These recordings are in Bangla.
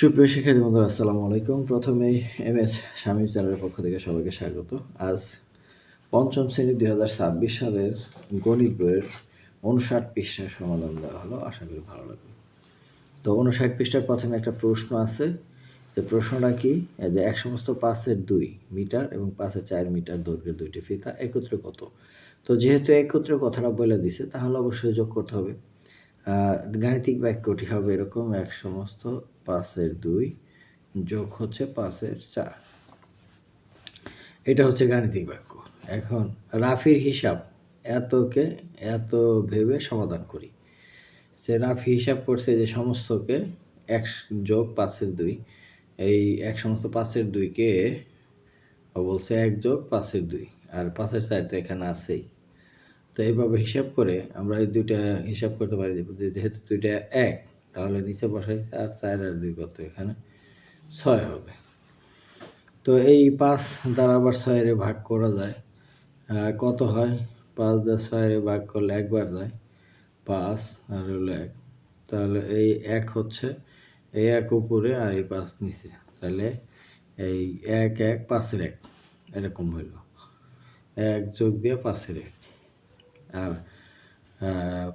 সুপ্রিয় শিক্ষার্থী বন্ধুরা, আসসালামু আলাইকুম। প্রথমেই এম এস স্বামী চ্যানেলের পক্ষ থেকে সবাইকে স্বাগত। আজ পঞ্চম শ্রেণি দুই হাজার ছাব্বিশ সালের গণিত বইয়ের উনষাট পৃষ্ঠার সমাধান দেওয়া হলো। আশা করি ভালো লাগবে। তো উনষাট পৃষ্ঠার প্রথমে একটা প্রশ্ন আছে। যে প্রশ্নটা কি? যে এক সমস্ত পাঁচের দুই মিটার এবং পাঁচের চার মিটার দৈর্ঘ্যের দুইটি ফিতা একত্রে কত? তো যেহেতু একত্রে কথাটা বলে দিছে, তাহলে অবশ্যই যোগ করতে হবে। গাণিতিক বাক্যটি হবে এরকম, এক সমস্ত পাঁচের দুই যোগ হচ্ছে পাঁচের চার। এটা হচ্ছে গাণিতিক বাক্য। এখন রাফির হিসাব এতকে এত ভেবে সমাধান করি। যে রাফি হিসাব করছে যে সমস্তকে এক যোগ পাঁচের দুই। এই এক সমস্ত পাঁচের দুইকে বলছে এক যোগ পাঁচের দুই। আর পাঁচের চার তো এখানে আছেই। তো এইভাবে হিসাব করে আমরা এই দুইটা হিসাব করতে পারি যেহেতু দুইটা এক, তাহলে নিচে বসাই আর চার আর দুই কত? এখানে ছয় হবে। তো এই পাঁচ দ্বারা আবার ছয়ের ভাগ করা যায়। কত হয়? পাঁচ দ্বারা ছয়ের ভাগ করলে একবার যায়। পাঁচ আর হলো এক। তাহলে এই এক হচ্ছে এই এক উপরে আর এই পাঁচ নিচে। তাহলে এই এক এক, পাঁচের এক, এরকম হইল। এক যোগ দিয়ে পাঁচের এক। আর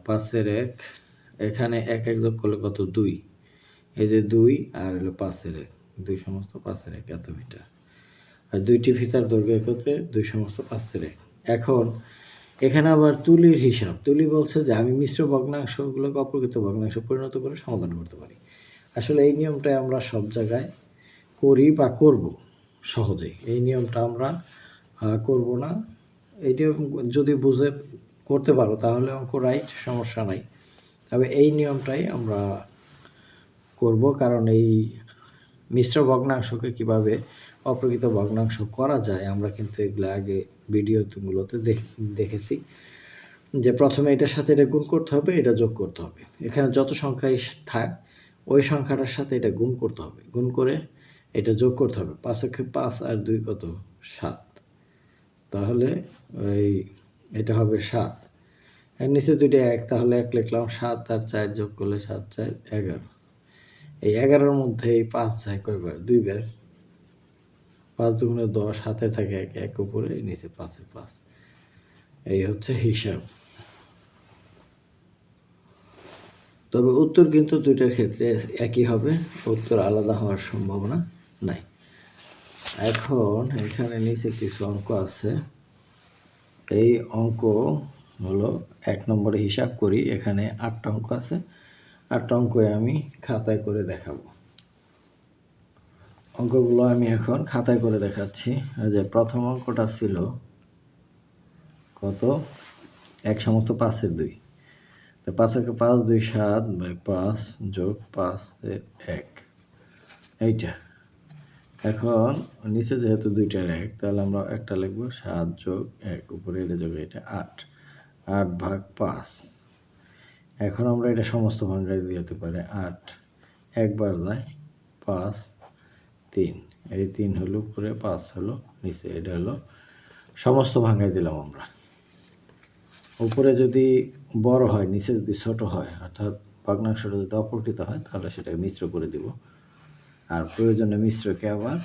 পাঁচের এক, এখানে এক এক যোগ করলে কত? দুই। এই যে দুই আর হলো পাঁচের এক। দুই সমস্ত পাঁচের এক এত মিটার। আর দুইটি ফিতার দৈর্ঘ্য একত্রে দুই সমস্ত পাঁচের এক। এখন, এখানে আবার তুলির হিসাব। তুলি বলছে যে আমি মিশ্র ভগ্নাংশগুলোকে অপ্রকৃত ভগ্নাংশ পরিণত করে সমাধান করতে পারি। আসলে এই নিয়মটাই আমরা সব জায়গায় করি বা করব সহজেই। এই নিয়মটা আমরা করব না। এই নিয়ম যদি বুঝে করতে পারো, তাহলে অঙ্ক রাইট সমস্যা নাই। তবে এই নিয়মটাই আমরা করব, কারণ এই মিশ্র ভগ্নাংশকে কীভাবে অপ্রকৃত ভগ্নাংশ করা যায়, আমরা কিন্তু এগুলো আগে ভিডিওগুলোতে দেখেছি। যে প্রথমে এটার সাথে এটা গুণ করতে হবে, এটা যোগ করতে হবে। এখানে যত সংখ্যাই থাক, ওই সংখ্যাটার সাথে এটা গুণ করতে হবে। গুণ করে এটা যোগ করতে হবে পাঁচ একে পাঁচ আর দুই কত? সাত। তাহলে ওই এটা হবে সাত। এর নিচে দুইটা এক, তাহলে এক লিখলাম সাত আর চার যোগ করলে সাত, চার, এগারো। এই এগারোর মধ্যে এই পাঁচ যায় কয়বার? দুইবার। পাঁচ দুগুণে দশ হাতে থাকে এক এক উপরে নিচে পাঁচের পাঁচ। এই হচ্ছে হিসাব। তবে উত্তর কিন্তু দুইটার ক্ষেত্রে একই হবে, উত্তর আলাদা হওয়ার সম্ভাবনা নাই। এখন এখানে নিচে কিছু অঙ্ক আছে। এই অঙ্ক হলো এক নম্বরে হিসাব করি, এখানে আটটা অঙ্ক আছে। আটটা অঙ্ক আমি খাতায় করে দেখাবো। অঙ্কগুলো আমি এখন খাতায় করে দেখাচ্ছি। যে প্রথম অঙ্কটা ছিল কত? এক সমস্ত পাঁচের দুই। তো পাঁচ পাঁচ, দুই, সাত, বাই পাঁচ যোগ পাঁচ এক। এইটা। এখন নিচে যেহেতু দুইটার এক তাহলে আমরা একটা লিখব সাত যোগ এক, উপরে এটা যোগ এটা আট আট ভাগ পাঁচ। এখন আমরা এটা সমস্ত ভাঙ্গায় দিয়ে যেতে পারে আট। একবার যায় পাঁচ, তিন। এই তিন হলো উপরে, পাঁচ হলো নিচে, এটা হলো সমস্ত ভাঙ্গাই দিলাম আমরা। উপরে যদি বড় হয়, নিচে যদি ছোট হয়, অর্থাৎ ভগ্নাংশটা যদি অপ্রকৃত হয়, তাহলে সেটাকে মিশ্র করে দিব। আর প্রয়োজনে মিশ্রকে আবার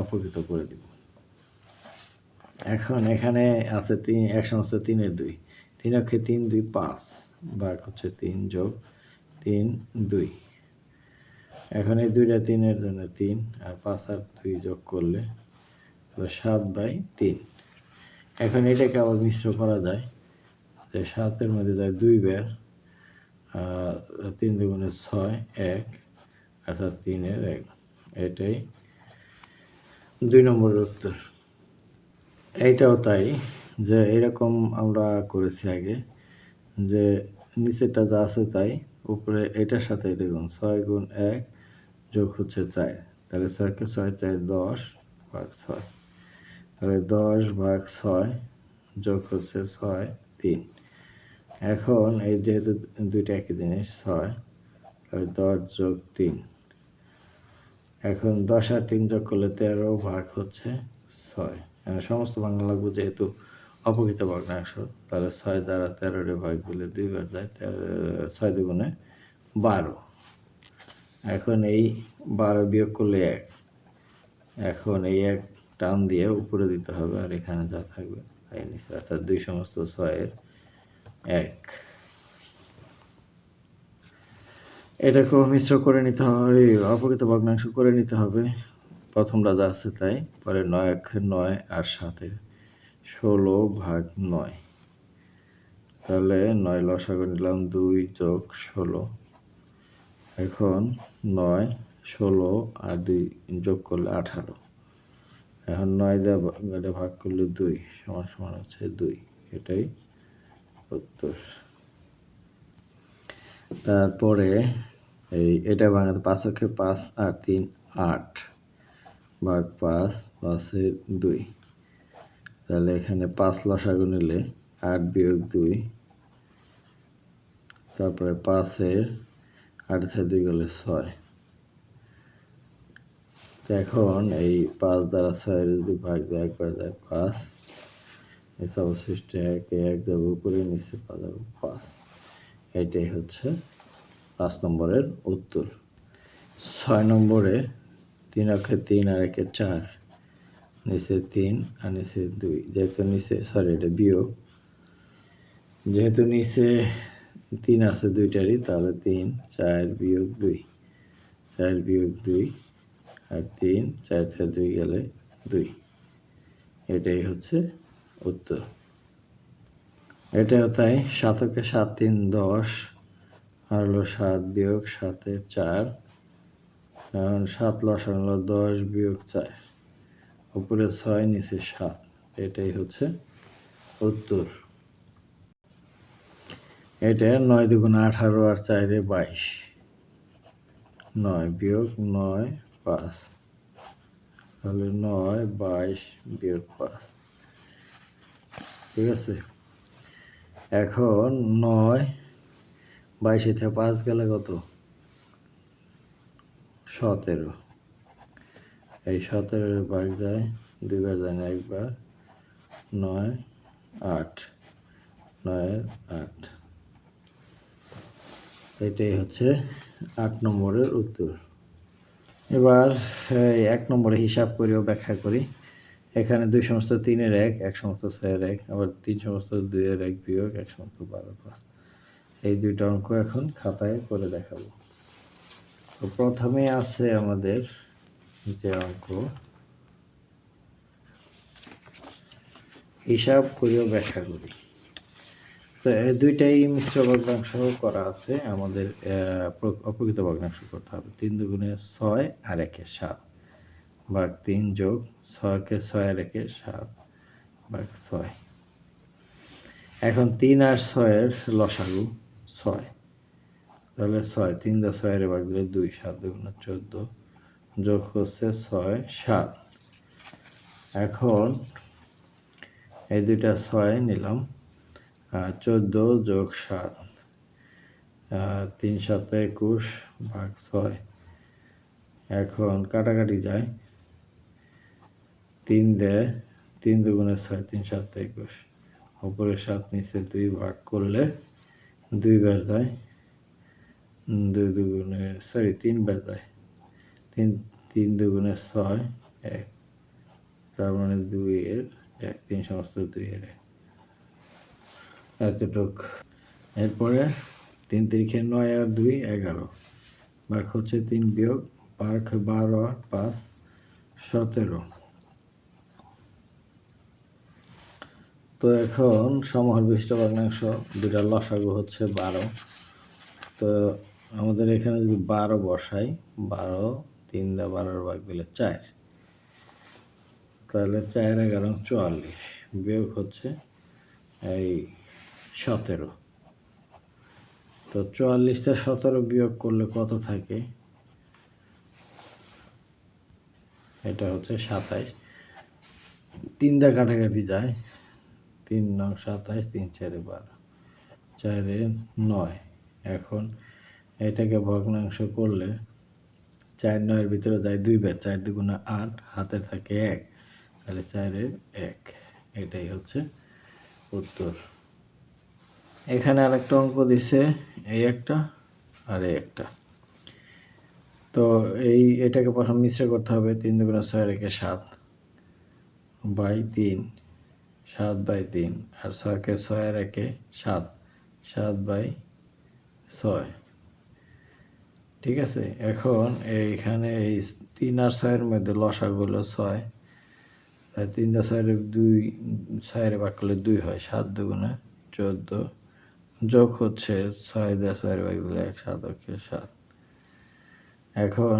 অপকৃত করে দিব। এখন এখানে আছে তিন, এক সমস্ত তিনের দুই। তিন অক্ষে তিন, দুই, পাঁচ। ভাগ হচ্ছে তিন যোগ তিন, দুই। এখন এই দুইটা তিনের জন্য তিন আর পাঁচ আর দুই যোগ করলে তো সাত বাই তিন। এখন এটাকে আবার মিশ্র করা যায় যে সাতের মধ্যে যায় দুই বের তিন দুগুণে ছয়, এক, অর্থাৎ তিনের এক। এটাই। দুই নম্বরের উত্তর। এইটাও তাই যে এরকম আমরা করেছি আগে, যে নিচেরটা যা আছে তাই, উপরে এটার সাথে এটা গুণ, ছয় গুণ এক যোগ হচ্ছে চার। তাহলে ছয়কে ছয়, চার দশ ভাগ ছয়। তাহলে দশ ভাগ ছয় যোগ হচ্ছে ছয়, তিন। এখন এই যেহেতু দুইটা একই জিনিস, ছয়, তাহলে দশ যোগ তিন। এখন দশ আর তিন যোগ করলে তেরো ভাগ হচ্ছে ছয়। সমস্ত বাংলা লাগবে যেহেতু অপকৃত ভগ্নাংশ তাহলে ছয় দ্বারা তেরোরে ভাগ দিলে দুইবার যায় তেরো, ছয় দুগুণে বারো। এখন এই বারো বিয়োগ করলে এক। এখন এই এক টান দিয়ে উপরে দিতে হবে আর এখানে যা থাকবে, তাই অর্থাৎ দুই সমস্ত ছয়ের এক। এটাকেও মিশ্র করে নিতে হবে অপকৃত ভগ্নাংশ করে নিতে হবে। প্রথমটা যা আছে তাই, পরে নয় এক নয় আর সাথে ষোলো ভাগ নয়। তাহলে নয় লসাগু নিলাম দুই যোগ ষোলো। এখন নয়, ষোলো আর দুই যোগ করলে আঠারো। এখন নয় এটা ভাগ করলে দুই, সমান সমান হচ্ছে দুই। এটাই উত্তর। তারপরে এই এটা ভাঙাতে পাঁচ অক্ষে পাঁচ আর তিন আট ভাগ পাঁচ পাঁচের দুই। তাহলে এখানে পাঁচ লসাগু নিলে আট বিয়োগ দুই। তারপরে পাঁচের আট থেকে দুই গেলে ছয়। তো এখন এই পাঁচ দ্বারা ছয়ের যদি ভাগ দেয় একবার দেয় পাঁচ নিচে অবশিষ্ট এক এক যাবে উপরে, নিচে পাঁচ যাবে পাঁচ। এটাই হচ্ছে পাঁচ নম্বরের উত্তর। ছয় নম্বরে তিন অক্ষে তিন আর একে চার, নিচে তিন আর নিচে দুই। যেহেতু নিচে সরি এটা বিয়োগ। যেহেতু নিচে তিন আছে দুইটারই, তাহলে তিন, চার বিয়োগ দুই। চার বিয়োগ দুই আর তিন, চার চার দুই গেলে দুই। এটাই হচ্ছে উত্তর। এটাও তাই, সাতকে সাত তিন দশ আর হলো সাত বিয়োগ সাতে চার, কারণ সাত লসান হলো দশ বিয়োগ চার, উপরে ছয়, নিচে সাত, এটাই হচ্ছে উত্তর। এটা নয় দুগুণ আঠারো আর চারে বাইশ, নয় বিয়োগ নয় পাঁচ, তাহলে নয় বাইশ বিয়োগ পাঁচ, ঠিক আছে? এখন নয়, বাইশে থেকে পাঁচ গেলে কত? সতেরো। এই সতেরো ভাগ যায় দুইবার যায় না একবার নয়, আট। নয়, আট। এটাই হচ্ছে আট নম্বরের উত্তর। এবার এক নম্বরে হিসাব করেও ব্যাখ্যা করি। এখানে দুই সমস্ত তিনের এক এক সমস্ত ছয়ের এক, আবার তিন সমস্ত দুইয়ের এক বিয়োগ, এক সমস্ত বারো, পাঁচ। এই দুইটা অঙ্ক এখন খাতায় করে দেখাবো। তো প্রথমে আছে আমাদের যে অঙ্ক। হিসাব করেও ব্যাখ্যা করি। তো এই দুইটাই মিশ্র ভগ্নাংশ করা আছে আমাদের অপ্রকৃত ভগ্নাংশ করতে হবে। তিন দুগুণে ছয় আর একে সাত। ভাগ তিন যোগ ছয়কে ছয় একে সাত, ভাগ ছয়। এখন তিন আর ছয়ের লসাগু ছয়। তাহলে ছয়, তিন দশ ছয়ের ভাগ দিলে দুই, সাত দুগুণে চোদ্দ যোগ হচ্ছে ছয়, সাত। এখন এই দুইটা ছয় নিলাম চোদ্দ যোগ সাত তিন সাত একুশ, ভাগ ছয়। এখন কাটাকাটি যায়। তিন দেয় তিন দুগুণে ছয়, তিন সাত, একুশ। উপরে সাত, নিচে দুই ভাগ করলে দুইবার দেয়, দুই দুগুণে সরি তিন তিনবার দেয়। তিন তিন দুগুণে ছয়, এক। তার মানে দুই এর এক, তিন সমস্ত দুই এর এতটুক। এরপরে তিন তিরিখে নয় আর দুই, এগারো। বাক হচ্ছে তিন বিয়োগ পার্ক বারো আর পাঁচ, সতেরো। তো এখন সমহর বিশিষ্ট ভগ্নাংশ দুটা লসাগু হচ্ছে বারো। তো আমাদের এখানে যদি বারো বসাই, বারো, তিন দা বারোর ভাগ দিলে চার। তাহলে চার এগারো চুয়াল্লিশ। বিয়োগ হচ্ছে এই সতেরো। তো চুয়াল্লিশটা সতেরো বিয়োগ করলে কত থাকে? এটা হচ্ছে সাতাইশ। তিন দা কাটাকাটি যায়। তিন নং সাতাইশ তিন চারে বারো। চারে নয়। এখন এটাকে ভগ্নাংশ করলে চার নয়ের ভিতরে যায় দুইবার চার দুগুণে আট হাতে থাকে এক। তাহলে চারের এক। এটাই হচ্ছে উত্তর। এখানে আরেকটা অঙ্ক দিছে, এই একটা আর এই একটা। তো এই এটাকে প্রথম মিশ্র করতে হবে, তিন দুগুণে ছয় রেখে সাত বাই তিন। সাত বাই তিন আর ছয়কে ছয় রেখে সাত। সাত বাই ছয়। ঠিক আছে, এখন এইখানে এই তিন আর ছয়ের মধ্যে লসাগুলো ছয়। তাই তিনটা ছয়ের দুই, ছয়ের বাক করলে দুই হয়, সাত দুগুণে চোদ্দ। যোগ হচ্ছে ছয় দা ছয়ের বাক দিলে এক, সাত, ওকে, সাত। এখন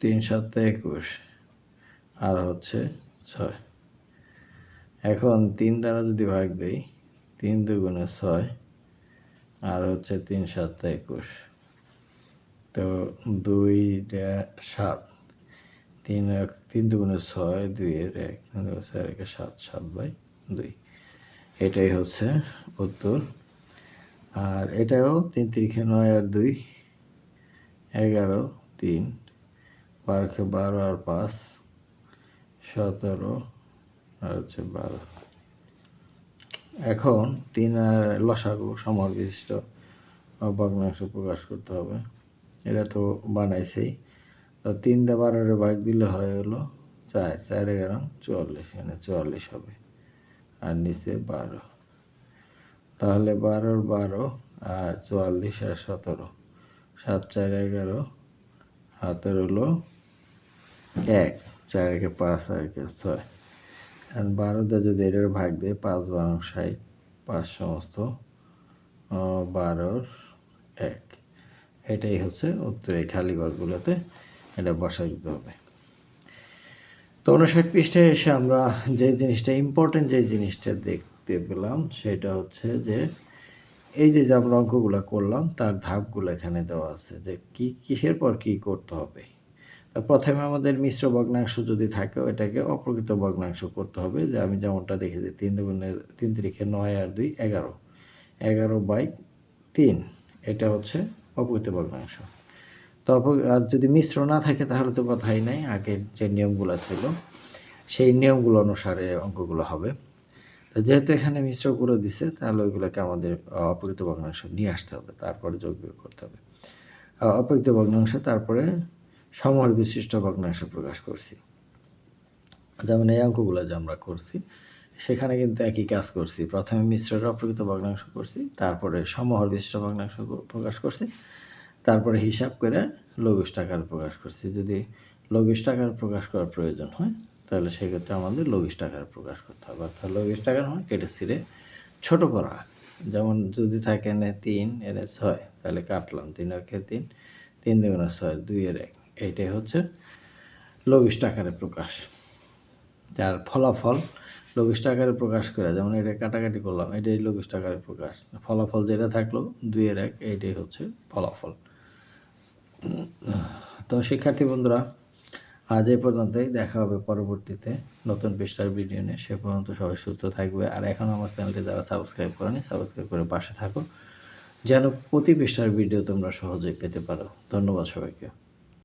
তিন সাতটা একুশ, আর হচ্ছে ছয়। এখন তিন দ্বারা যদি ভাগ দিই, তিন দুগুণে ছয়, আর হচ্ছে তিন সাতটা একুশ। তো দুই সাত। তিন এক, তিন দুগুণে ছয়, দুইয়ের এক ছয়, একে সাত সাত বাই দুই। এটাই হচ্ছে উত্তর। আর এটাও তিন তিরিখে নয় আর দুই, এগারো, তিন। বারোকে বারো আর পাঁচ, সতেরো আর হচ্ছে বারো এখন তিন লসাগু সমর বিশিষ্ট ভগ্নাংশ প্রকাশ করতে হবে। এটা তো বানাইছেই। তো তিন দা বারোরে ভাগ দিলে হয় হলো চার চার এগারো, চুয়াল্লিশ, এখানে চুয়াল্লিশ হবে। আর নিচে বারো। তাহলে বারোর বারো আর চুয়াল্লিশ আর সতেরো। সাত, চার, এগারো। হাতের হলো এক, চার একে পাঁচ আর একে ছয়। আর বারোতে যদি এটার ভাগ দিয়ে পাঁচ বারো পাঁচ সমস্ত বারোর এক এটাই হচ্ছে উত্তর খালি ঘরগুলোতে এটা বসাই দিতে হবে। তো উনষাট পৃষ্ঠায় এসে আমরা যে জিনিসটা ইম্পর্টেন্ট যে জিনিসটা দেখতে পেলাম, সেটা হচ্ছে যে এই যে আমরা অঙ্কগুলো করলাম, তার ধাপগুলো এখানে দেওয়া আছে যে কি, কিসের পর কি করতে হবে। প্রথমে আমাদের মিশ্র ভগ্নাংশ যদি থাকে এটাকে অপ্রকৃত ভগ্নাংশ করতে হবে। যে আমি যেমনটা দেখেছি, তিন দুগুণে তিন তিরিখে নয় আর দুই এগারো। এগারো বাই তিন, এটা হচ্ছে অপ্রকৃত ভগ্নাংশ। তো আর যদি মিশ্র না থাকে, তাহলে তো কথাই নাই, আগের যে নিয়মগুলো ছিল, সেই নিয়মগুলো অনুসারে অঙ্কগুলো হবে। যেহেতু এখানে মিশ্র করে দিছে, তাহলে ওইগুলোকে আমাদের অপ্রকৃত ভগ্নাংশ নিয়ে আসতে হবে, তারপরে যোগ করতে হবে। অপ্রকৃত ভগ্নাংশ, তারপরে সমর বিশিষ্ট ভগ্নাংশ প্রকাশ করছি। যেমন এই অঙ্কগুলো যে আমরা করছি, সেখানে কিন্তু একই কাজ করছি। প্রথমে মিশ্রের অপ্রকৃত ভগ্নাংশ করছি, তারপরে সমহর বিশিষ্ট ভগ্নাংশ প্রকাশ করছি, তারপরে হিসাব করে লঘিষ্ঠ আকার প্রকাশ করছি। যদি লঘিষ্ঠ আকার প্রকাশ করার প্রয়োজন হয়, তাহলে সেক্ষেত্রে আমাদের লঘিষ্ঠ আকার প্রকাশ করতে হবে। অর্থাৎ লঘিষ্ঠ আকার হয় কেটে ছিঁড়ে ছোট করা। যেমন যদি থাকে এনে তিন, এনে ছয়, তাহলে কাটলাম। তিন একে তিন তিন দুগুণে ছয় দুই এর এক। এইটাই হচ্ছে লঘিষ্ঠ আকারে প্রকাশ। যার ফলাফল লঘিষ্ঠ আকারে প্রকাশ করে, যেমন এটা কাটাকাটি করলাম, এটাই লঘিষ্ঠ আকারে প্রকাশ। ফলাফল যেটা থাকল, দুইয়ের এক, এইটাই হচ্ছে ফলাফল। তো শিক্ষার্থী বন্ধুরা, আজ এই পর্যন্তই, দেখা হবে পরবর্তীতে নতুন পৃষ্ঠার ভিডিও নিয়ে। সে পর্যন্ত সবাই সুস্থ থাকবে। আর এখন আমার চ্যানেলটি যারা সাবস্ক্রাইব করেনি, সাবস্ক্রাইব করে পাশে থাকো। যেন প্রতি পৃষ্ঠার ভিডিও তোমরা সহজেই পেতে পারো। ধন্যবাদ সবাইকে।